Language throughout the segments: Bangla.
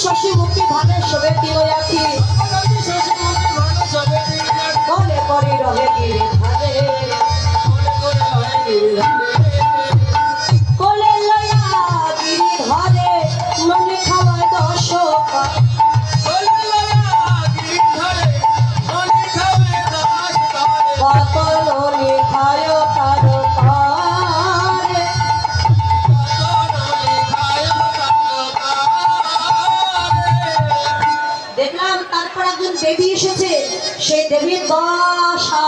শশী মুখে ভালে শোভে তিল আখি বলে করে রহে গিরে ধারে কোলে দেবী এসেছে, সেই দেবীর বাসা।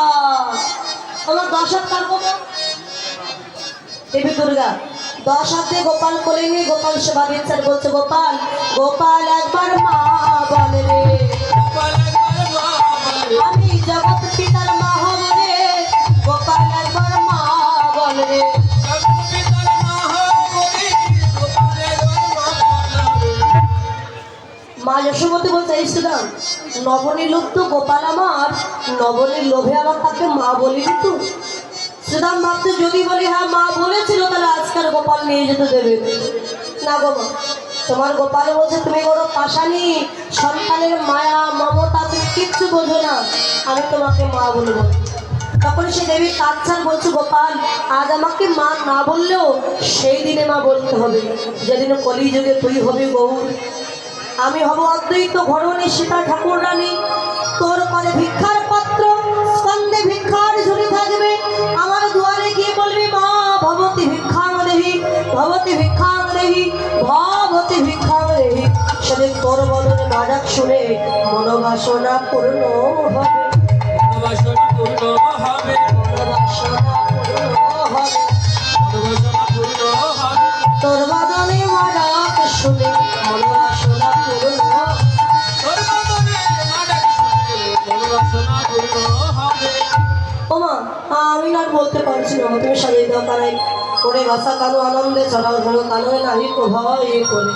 আমার দশ হাত কার কত দেবী দুর্গা। দশ হাতে গোপাল কোলে নিয়ে গোপাল সেবা দিচ্ছেন, বলছে, গোপাল গোপাল একবার মা বলে রে। মা যশোমতী এই সুদাম লোক তো গোপাল আমার নবনীর লোভে আমার তাকে মা বলি তো? সুদাম ভাবতে যদি বলি হ্যাঁ মা বলেছিল, তাহলে আজকাল গোপাল নিয়ে যেতে দেবে। না গো মা, তোমার গোপাল বলছে, তুমি বড় পাশানি, সন্তানের মায়া, মমতা, তুমি কিচ্ছু বোঝো না, আমি তোমাকে মা বলব। তখন সে দেবী কাচ্ছার বলছে, গোপাল, আজ আমাকে মা না বললেও সেই দিনে মা বলতে হবে, যেদিন কলিযুগে তুই হবি গৌর আমি হব অদ্বৈত ভরণী সীতা ঠাকুর রানী। তোর পরে ভিক্ষার পাত্র স্কন্দে ভিক্ষার ঝুলি থাকবে। আমার দুয়ারে গিয়ে বলবি, মা, ভবতী ভিক্ষাং দেহি, ভবতী ভিক্ষাং দেহি, ভবতী ভিক্ষাং দেহি। সেদিন তোর বদনে বাজাক শুনে মনোবাসনা পূর্ণ হবে। আমি না বলতে পারছি না তুমি সাজিয়ে দাও কানাই করে ভাষা কানো আনন্দে চড়াও ধরো কানোয় নাহি প্রভাব ইয়ে করে।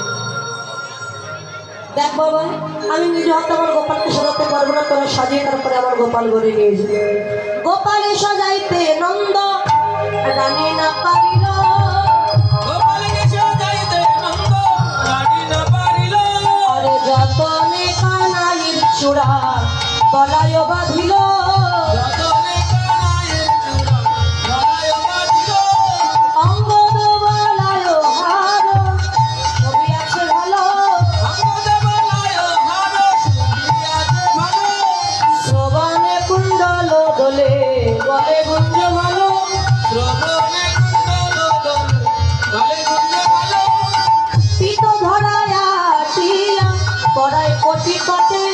দেখ বাবা, আমি নিজে হাতে আমার গোপালকে সাজাতে পারব না, তোরা সাজিয়ে তারপরে আমার গোপাল ঘরে নিয়ে যাবে গোপালে সাজাইতে নন্দ, রানী না পারিল কোটি কটে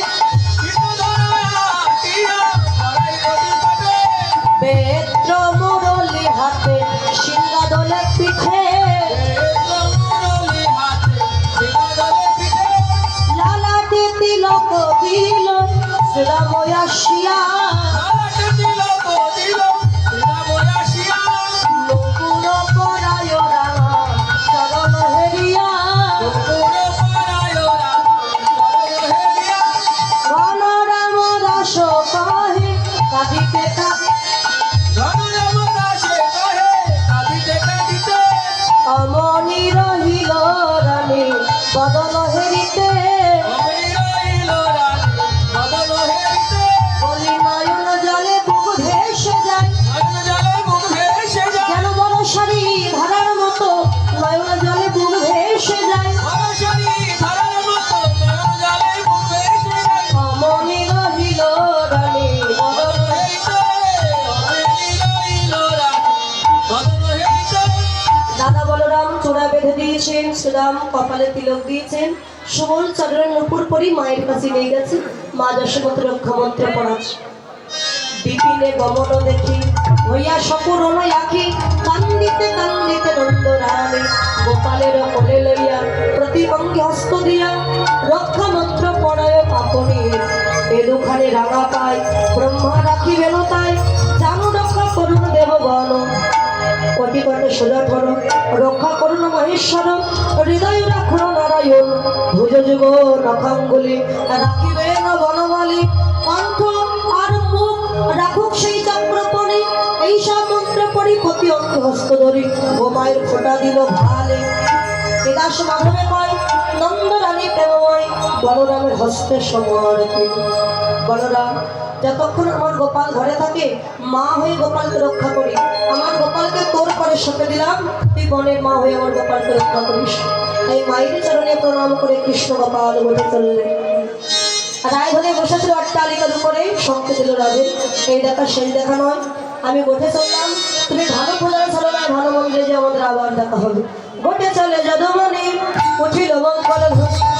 বেত্র মুরলি হাতে সিংহা দোলে পিঠে। লালাটে তিলক দিল শ্রীরাময়া শিয়া দিয়েছেন শ্রীরাম কপালে তিলক দিয়েছেন সুবল চন্দ্রের নুপুর পরি মায়ের কাছে নিয়ে গেছে, মা যশোমতি রক্ষা মন্ত্র পড়াচ্ছে বিপিনে গমন দেখি, হইয়া সকরণ আখি, কান্দিতে কান্দিতে নন্দ রানী গোপালের কোলে লইয়া প্রতিভঙ্গি হস্ত দিয়া রক্ষা মন্ত্র পড়ায় পাপনি। এ রাঙা পায়, ব্রহ্মা রাখিবেন তাই জানু রক্ষা করুন দেবগণ। কোটি কোটি সুরধর, রক্ষা করুন মহেশ্বর হৃদয় রাখুন নারায়ণ, ভুজ যুগ নখাঙ্গুলি রাখিবেন বনমালী। কণ্ঠ আর মুখ রাখুক সেই চক্রপণি এই সব মন্ত্র পড়ি প্রতি অঙ্ক হস্ত ধরি। ও মায়ের ফোঁটা দিল ভালে। বিকাশ মাধবে কয় নন্দ রানী প্রেমময়, বলরামের হস্তে সমর্পিত। বলরাম যতক্ষণ আমার গোপাল ঘরে থাকে, মা হয়ে গোপালকে রক্ষা করি। আমার গোপালকে তোর পরে সঁপে দিলাম, তুই বনের মা হয়ে আমার গোপালকে রক্ষা করিস। এই মায়ের চরণে প্রণাম করে কৃষ্ণ গোপাল বলে চললেন রায় ধরে বসেছিল অট্টালিকার উপরে শঙ্কে দিল রাজে এই দেখা, সেই দেখা নয়। আমি গোঠে চললাম। তুমি ভালো পূজার চলো না ভালো মন্দিরে যে আমাদের আবার দেখা হবে। গোটে চলে যদুমণি উঠিল মঙ্গল ধ্বনি